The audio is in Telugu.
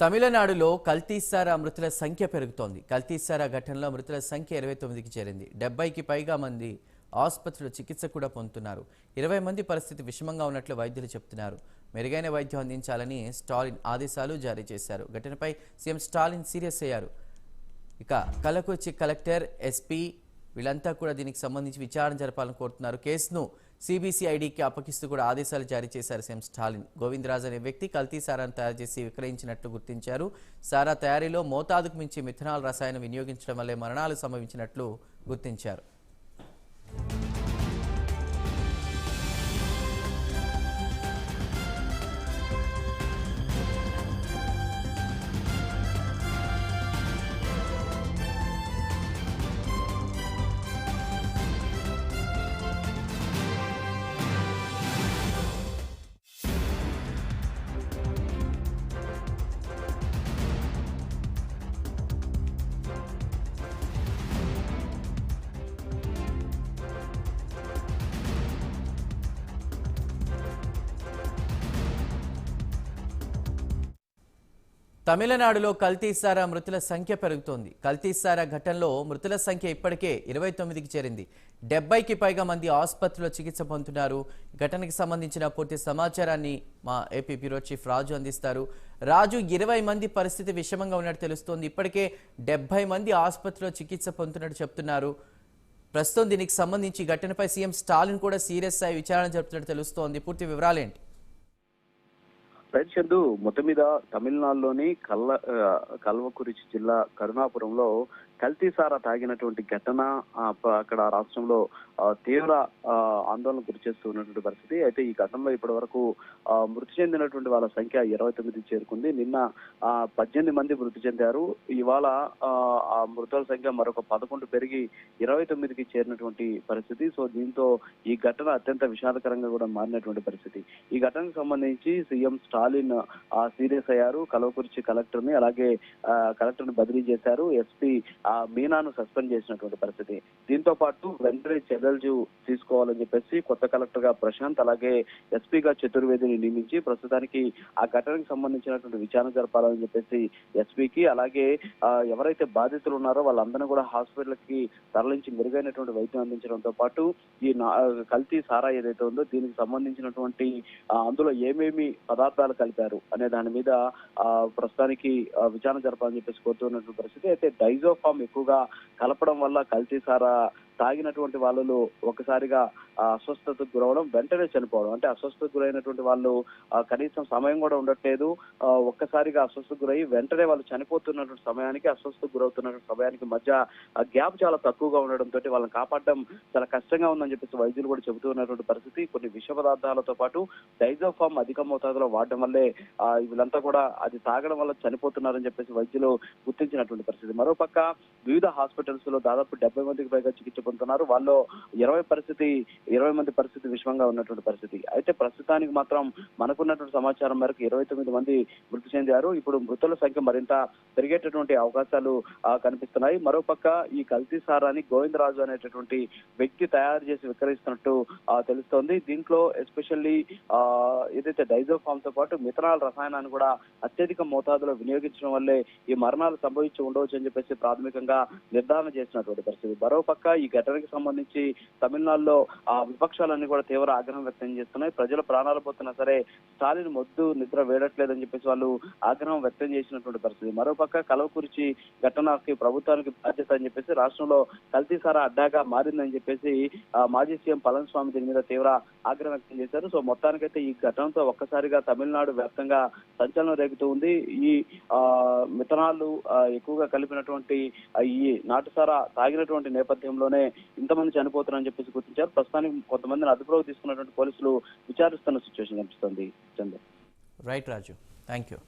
తమిళనాడులో కల్తీసారా మృతుల సంఖ్య పెరుగుతోంది. కల్తీసారా ఘటనలో మృతుల సంఖ్య ఇరవై తొమ్మిదికి చేరింది. డెబ్బైకి పైగా మంది ఆసుపత్రిలో చికిత్స కూడా పొందుతున్నారు. ఇరవై మంది పరిస్థితి విషమంగా ఉన్నట్లు వైద్యులు చెబుతున్నారు మెరుగైన వైద్యం అందించాలని స్టాలిన్ ఆదేశాలు జారీ చేశారు. ఘటనపై సీఎం స్టాలిన్ సీరియస్ అయ్యారు. ఇక కలకొచ్చి కలెక్టర్ ఎస్పీ వీళ్ళంతా కూడా దీనికి సంబంధించి విచారణ జరపాలని కోరుతున్నారు. కేసును సిబిసిఐడికి అప్పగిస్తూ కూడా ఆదేశాలు జారీ చేశారు సీఎం స్టాలిన్. గోవిందరాజ్ అనే వ్యక్తి కల్తీ సారాను తయారు చేసి విక్రయించినట్లు గుర్తించారు. సారా తయారీలో మోతాదుకు మించి మిథనాల్ రసాయనం వినియోగించడం వల్లే మరణాలు సంభవించినట్లు గుర్తించారు. తమిళనాడులో కల్తీసారా మృతుల సంఖ్య పెరుగుతోంది. కల్తీసారా ఘటనలో మృతుల సంఖ్య ఇప్పటికే ఇరవై తొమ్మిదికి చేరింది. డెబ్బైకి పైగా మంది ఆసుపత్రిలో చికిత్స పొందుతున్నారు. ఘటనకి సంబంధించిన పూర్తి సమాచారాన్ని మా ఏపీ బ్యూరో చీఫ్ రాజు అందిస్తారు. రాజు ఇరవై మంది పరిస్థితి విషమంగా ఉన్నట్టు తెలుస్తోంది. ఇప్పటికే డెబ్బై మంది ఆసుపత్రిలో చికిత్స పొందుతున్నట్టు చెప్తున్నారు. ప్రస్తుతం దీనికి సంబంధించి ఘటనపై సీఎం స్టాలిన్ కూడా సీరియస్ అయి విచారణ జరుపుతున్నట్టు తెలుస్తోంది. పూర్తి వివరాలేంటి? రైట్ చందు మొత్తం మీద తమిళనాడులోని కల్ల ఆ, కల్వకురిచి జిల్లా కరుణాపురంలో కల్తీసారా తాగినటువంటి ఘటన అక్కడ రాష్ట్రంలో తీవ్ర ఆందోళన గురి చేస్తూ ఉన్నటువంటి పరిస్థితి. అయితే ఈ ఘటనలో ఇప్పటి వరకు మృతి చెందినటువంటి వాళ్ళ సంఖ్య ఇరవై తొమ్మిది చేరుకుంది. నిన్న పద్దెనిమిది మంది మృతి చెందారు. ఇవాళ ఆ, మృతుల సంఖ్య మరొక పదకొండు పెరిగి ఇరవై తొమ్మిదికి చేరినటువంటి పరిస్థితి. సో దీంతో ఈ ఘటన అత్యంత విషాదకరంగా కూడా మారినటువంటి పరిస్థితి. ఈ ఘటనకు సంబంధించి సీఎం స్టాలిన్ సీరియస్ అయ్యారు. కలవకుర్చి కలెక్టర్ని అలాగే కలెక్టర్ని బదిలీ చేశారు. ఎస్పీ ఆ మీనాను సస్పెండ్ చేసినటువంటి పరిస్థితి. దీంతో పాటు వెంటనే చర్యలు తీసుకోవాలని చెప్పేసి కొత్త కలెక్టర్గా ప్రశాంత్ అలాగే ఎస్పీగా చతుర్వేదిని నియమించి ప్రస్తుతానికి ఆ ఘటనకు సంబంధించినటువంటి విచారణ జరపాలని చెప్పేసి ఎస్పీకి అలాగే ఎవరైతే బాధితులు ఉన్నారో వాళ్ళందరినీ కూడా హాస్పిటల్కి తరలించి మెరుగైనటువంటి వైద్యం అందించడంతో పాటు ఈ నా- కల్తీ సారా ఏదైతే ఉందో దీనికి సంబంధించినటువంటి అందులో ఏమేమి పదార్థాలు కలిపారు అనే దాని మీద ఆ, ప్రస్తుతానికి విచారణ జరపాలని చెప్పేసి కోరుతున్నటువంటి పరిస్థితి. అయితే డైజోఫామ్ ఎక్కువగా కలపడం వల్ల కల్తీ సారా తాగినటువంటి వాళ్ళు ఒకసారిగా అస్వస్థతకు గురవడం వెంటనే చనిపోవడం. అంటే అస్వస్థతకు గురైనటువంటి వాళ్ళు కనీసం సమయం కూడా ఉండట్లేదు. ఆ, ఒక్కసారిగా అస్వస్థతకు గురై వెంటనే వాళ్ళు చనిపోతున్నటువంటి సమయానికి అస్వస్థతకు గురవుతున్నటువంటి సమయానికి మధ్య గ్యాప్ చాలా తక్కువగా ఉండడంతో వాళ్ళని కాపాడడం చాలా కష్టంగా ఉందని చెప్పేసి వైద్యులు కూడా చెబుతున్నటువంటి పరిస్థితి. కొన్ని విష పదార్థాలతో పాటు డైజోఫామ్ అధిక మోతాదులో వాడడం వల్లే వీళ్ళంతా కూడా అది తాగడం వల్ల చనిపోతున్నారని చెప్పేసి వైద్యులు గుర్తించినటువంటి పరిస్థితి. మరోపక్క వివిధ హాస్పిటల్స్లో దాదాపు డెబ్బై మందికి పైగా చికిత్స పొందుతున్నారు వాళ్ళు ఇరవై పరిస్థితి ఇరవై మంది పరిస్థితి విషమంగా ఉన్నటువంటి పరిస్థితి. అయితే ప్రస్తుతానికి మాత్రం మనకున్నటువంటి సమాచారం మేరకు ఇరవై తొమ్మిది మంది మృతి చెందారు. ఇప్పుడు మృతుల సంఖ్య మరింత పెరిగేటటువంటి అవకాశాలు కనిపిస్తున్నాయి. మరోపక్క ఈ కల్తీ సారాన్ని గోవిందరాజు అనేటటువంటి వ్యక్తి తయారు చేసి విక్రయిస్తున్నట్టు తెలుస్తోంది. దీంట్లో ఎస్పెషల్లీ ఏదైతే డైజోఫామ్తో పాటు మిథనాల్ రసాయనాన్ని కూడా అత్యధిక మోతాదులో వినియోగించడం వల్లే ఈ మరణాలు సంభవించి ఉండవచ్చు అని చెప్పేసి ప్రాథమికంగా నిర్ధారణ చేసినటువంటి పరిస్థితి. మరోపక్క ఈ ఘటనకి సంబంధించి తమిళనాడులో ఆ విపక్షాలన్నీ కూడా తీవ్ర ఆగ్రహం వ్యక్తం చేస్తున్నాయి. ప్రజల ప్రాణాలు పోతున్నా సరే స్టాలిన్ మొద్దు నిద్ర వేడట్లేదని చెప్పేసి వాళ్ళు ఆగ్రహం వ్యక్తం చేసినటువంటి పరిస్థితి. మరోపక్క కలవకురిచి ఘటనకి ప్రభుత్వానికి బాధ్యత అని చెప్పేసి రాష్ట్రంలో కల్తీసారా అడ్డాగా మారిందని చెప్పేసి మాజీ సీఎం పళనిస్వామి దీని మీద తీవ్ర ఆగ్రహం వ్యక్తం చేశారు. సో మొత్తానికైతే ఈ ఘటనతో ఒక్కసారిగా తమిళనాడు వ్యాప్తంగా సంచలనం రేగుతూ ఉంది. ఈ ఆ మిథనాలు ఎక్కువగా కలిపినటువంటి ఈ నాటుసారా తాగినటువంటి నేపథ్యంలోనే ఇంతమంది చనిపోతున్నారని చెప్పేసి గుర్తించారు. ప్రస్తుతానికి కొంతమందిని అదుపులోకి తీసుకున్నటువంటి పోలీసులు విచారిస్తున్న సిచ్యువేషన్ కనిపిస్తుంది. Chandra right Raju thank you